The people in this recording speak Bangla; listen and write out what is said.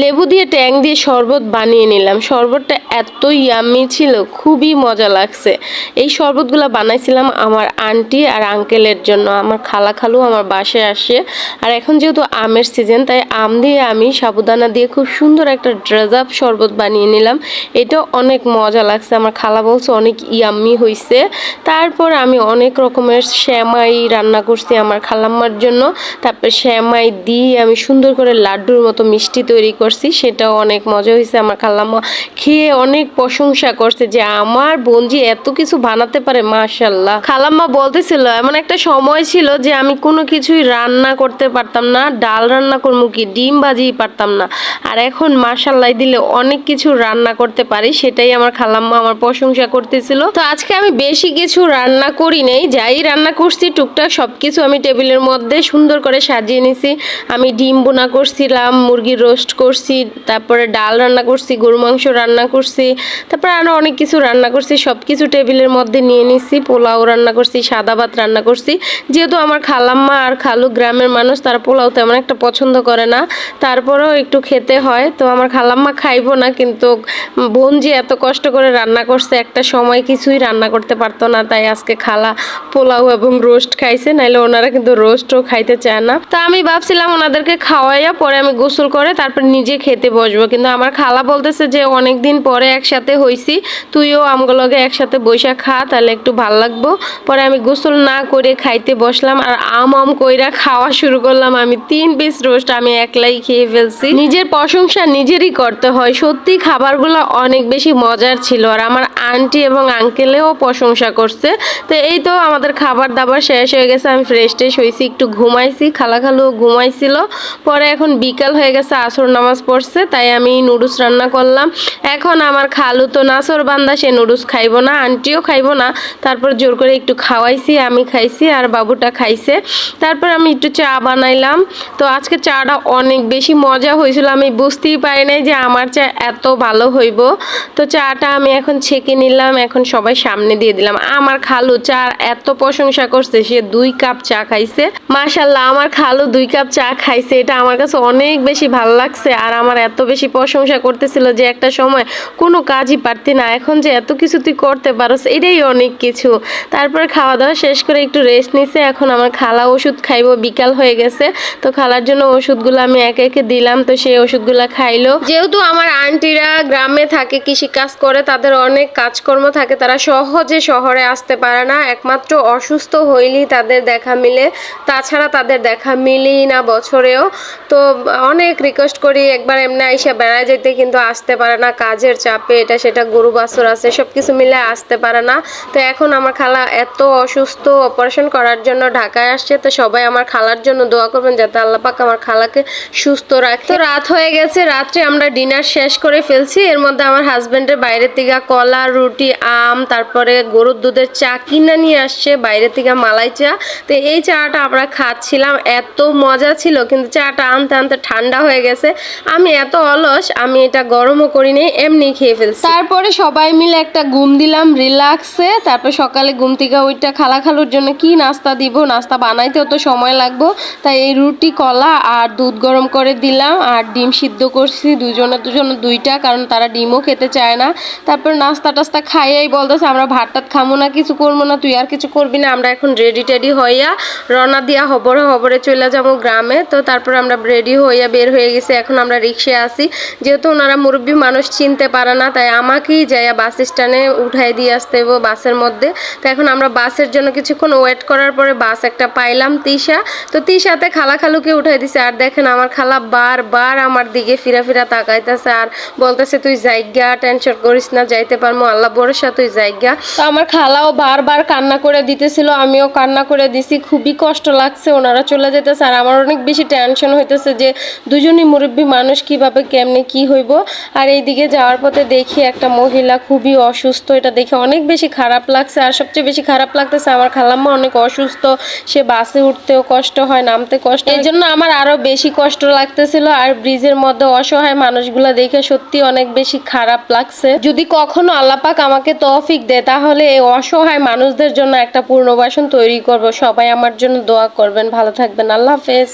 লেবু দিয়ে ট্যাং দিয়ে শরবত বানিয়ে নিলাম। শরবতটা এত ইয়াম্মি ছিল, খুবই মজা লাগছে। এই শরবতগুলো বানাইছিলাম আমার আন্টি আর আঙ্কেলের জন্য। আমার খালা খালু আমার বাসায় আসে। আর এখন যেহেতু আমের সিজন তাই আম দিয়ে আমি সাবুদানা দিয়ে খুব সুন্দর একটা ড্রেজাপ শরবত বানিয়ে নিলাম। এটা অনেক মজা লাগছে। আমার খালা বলছে, অনেক ইয়াম্মি হয়েছে তারপর আমি অনেক রকমের শ্যামাই রান্না করছি আমার খালাম্মার জন্য। তারপর শ্যামাই দিয়ে আমি সুন্দর করে লাড্ডুর মতো মিষ্টি তৈরি করছি, সেটাও অনেক মজা হয়েছে আমার খালাম্মা। খেয়ে অনেক প্রশংসা করছে যে আমার বোনজি এত কিছু বানাতে পারে মাশাল্লাহ খালাম্মা বলতেছিল, এমন একটা সময় ছিল যে আমি কোনো কিছুই রান্না করতে পারতাম না, ডাল রান্না করব কি, ডিম ভাজিই পারতাম না। আর এখন মাশাল্লাহ দিলে অনেক কিছু রান্না করতে পারি, সেটাই আমার খালাম্মা আমার প্রশংসা করতেছিল। তো আজকে আমি বেশি কিছু রান্না করি নেই, যাই রান্না করছি, টুকটাক সব কিছু আমি টেবিলের মধ্যে সুন্দর করে সাজিয়ে নিছি। আমি ডিম বোনা করছিলাম, মুরগির রোস্ট করছি, তারপরে ডাল রান্না করছি গরু মাংস রান্না করছি, তারপরে আরও অনেক কিছু রান্না করছি সব কিছু টেবিলের মধ্যে নিয়ে নিছি, পোলাও রান্না করছি, সাদা ভাত রান্না করছি। যেহেতু আমার খালাম্মা আর খালু গ্রামের মানুষ, তারা পোলাও তেমন একটা পছন্দ করে না, তারপরেও একটু খেতে হয়। তো আমার খালাম্মা খাইবো না, কিন্তু বোন যে এত কষ্ট করে রান্না করছে, একটা সময় কিছুই রান্না করতে পারতো না, তাই আজকে খালা পোলাও এবং রোস্ট খাইছে, নাইলে ওনারা কিন্তু রোস্টও খাইতে চায় না। তা আমি ভাবছিলাম ওনাদেরকে খাওয়াইয়া পরে আমি গোসল করে তারপর নিজে খেতে বসবো। কিন্তু আমার খালা বলতেছে যে অনেক দিন পরে একসাথে হইছি, তুইও আমগুলোকে একসাথে বৈশা খা, তাহলে একটু ভালো লাগবো। পরে আমি গোসল না করে খাইতে বসলাম, আর আম আম কইরা খাওয়া শুরু করলাম। আমি তিন পিস রোস্ট আমি একলাই খেয়ে ফেলছি। নিজের প্রশংসা নিজেরই করতে হয়। সত্যি খাবারগুলো অনেক বেশি মজার ছিল, আর আমার আন্টি এবং আঙ্কেলেও প্রশংসা করছে। তো এই তো আমাদের খাবার দাবার শেষ হয়ে গেছে। আমি ফ্রেশ ট্রেশ হয়েছি একটু ঘুমাইছি, খালা খালু ঘুমাইছিল। পরে এখন বিকাল হয়ে গেছে, আসর নামাজ পড়ছে, তাই আমি নুডলস রান্না করলাম। এখন আমার খালু তো নাসর বান্দা, সে নুডলস খাইবো না, আন্টিও খাইবো না। তারপর জোর করে একটু খাওয়াইছি, আমি খাইছি আর বাবুটা খাইছে। তারপর আমি একটু চা বানাইলাম। তো আজকে চাটা অনেক বেশি মজা হয়েছিল, আমি বুঝতেই পারি নাই যে আমার চা এত ভালো হইব। তো চাটা আমি এখন ছেঁকে নিলাম, এখন সবাই সামনে দিয়ে দিলাম। আমার খালু চা এত প্রশংসা করছে, সে দুই কাপ চা খাইছে। মাশাল্লাহ, আমার খালু দুই কাপ চা খাইছে, এটা আমার কাছে অনেক বেশি ভালো লাগছে। আর আমার এত বেশি প্রশংসা করতেছিল যে একটা সময় কোনো কাজই পারতি না। এখন যে এত কিছু তুই করতে পারস, এটাই অনেক কিছু। তারপরে খাওয়া দাওয়া শেষ করে একটু রেস্ট নিছে, এখন আমার খালা ওষুধ খাইবো, বিকাল হয়ে গেছে। তো খালার জন্য ওষুধগুলো আমি একে একে দিলাম, তো সেই ওষুধগুলো খাইলো। যেহেতু আমার আন্টিরা গ্রামে থাকে, কৃষি কাজ করে, তাদের অনেক কাজকর্ম থাকে, তারা সহজে শহরে আসতে পারে না। একমাত্র অসুস্থ হইলেই তাদের দেখা মিলে। তাছাড়া তাদের দেখা মিলেই না বছরেও। তো অনেক রিকোয়েস্ট করি একবার এমনি আইসা বেড়ায় যেতে কিন্তু আসতে পারে না, কাজের চাপে, এটা সেটা গরু বাছুর আছে সব কিছু মিলে আসতে পারে না। তো এখন আমার খালা এত অসুস্থ অপারেশন করার জন্য ঢাকায় আসছে, তো সবাই আমার খালার জন্য দোয়া করবেন যাতে আল্লাহ পাক আমার খালাকে সুস্থ রাখে। তো রাত হয়ে গেছে, রাত্রে আমরা ডিনার শেষ করে ফেলছি, এর মধ্যে আমার হাজবেন্ডের বাইরে থেকে কলা, রুটি, আম, তারপরে গরুর দুধের চা কিনে নিয়ে আসছে বাইরে থেকে মালাই চা। তো এই চাটা আমরা খাচ্ছিলাম, এত মজা ছিল, কিন্তু চাটা আনতে আনতে ঠান্ডা হয়ে গেছে। আমি এত অলস, আমি এটা গরমও করিনি, এমনি খেয়ে ফেলছি। তারপরে সবাই মিলে একটা ঘুম দিলাম, রিল্যাক্সে। তারপর সকালে ঘুম থেকে ওইটা খালা খালুর জন্য কি নাস্তা দিব? নাস্তা বানাইতেও তো সময় লাগবো। তাই এই রুটি, কলা আর দুধ গরম করে দিলাম আর ডিম সিদ্ধ করছি দুজনে দুজনে দুইটা, কারণ তারা ডিমও খেতে চায় না। তারপর নাস্তা টাস্তা খাইয়াই বলতেছে, আমরা ভাত টাত খামো না, কিছু করব না, তুই আর কিছু করবি না, আমরা এখন রেডি টেডি হইয়া রওনা দিয়া হবরে হবরে চলে যাব গ্রামে। তো তারপর আমরা রেডি হইয়া বের হয়ে গেছি, এখন আমরা রিক্সায় আসি যেহেতু ওনারা মুরব্বী মানুষ চিনতে পারে না, তাই আমাকেই যাইয়া বাস স্ট্যান্ডে উঠাই দিয়ে আসতে হবে বাসের মধ্যে। তো এখন আমরা বাসের জন্য কিছুক্ষণ ওয়েট করার পরে বাস একটা পাইলাম তিশা। তো তিশাতে খালা খালুকে উঠাই দিছে, আর দেখেন আমার খালা বারবার আমার দিকে ফিরা ফিরা তাকাইতেছে আর বলতেছে, তুই জায়গা টেনশন করিস না, যাইতে পারব আল্লাহ ভরসা, তুই জায়গা তো আমার খালাও বারবার কান্না করে দিতেছিল, আমিও কান্না করে দিছি। খুবই কষ্ট লাগছে, ওনারা চলে যেতেছে, আর আমার অনেক বেশি টেনশন হইতেছে যে দুজনই মুরব্বী মানুষ কীভাবে কেমনে কি হইব? আর এইদিকে যাওয়ার পথে দেখি একটা মহিলা খুবই অসুস্থ। এটা দেখে অনেক বেশি খারাপ লাগছে। আর সবচেয়ে বেশি খারাপ লাগতেছে, আমার খালাম্মা অনেক অসুস্থ। সে বাসে উঠতেও কষ্ট হয়, নামতে কষ্ট এই জন্য আমার আরও বেশি কষ্ট লাগতেছিল। আর ব্রিজের মধ্যে অসহায় মানুষগুলো দেখে সত্যি অনেক বেশি খারাপ লাগছে। যদি কখনো আল্লাপাক আমাকে তৌফিক দেয়, তাহলে এই অসহায় মানুষদের জন্য একটা পূর্ণবাসন তৈরি করব। সবাই আমার জন্য দোয়া করবেন। ভালো থাকবেন। আল্লাহ হাফেজ।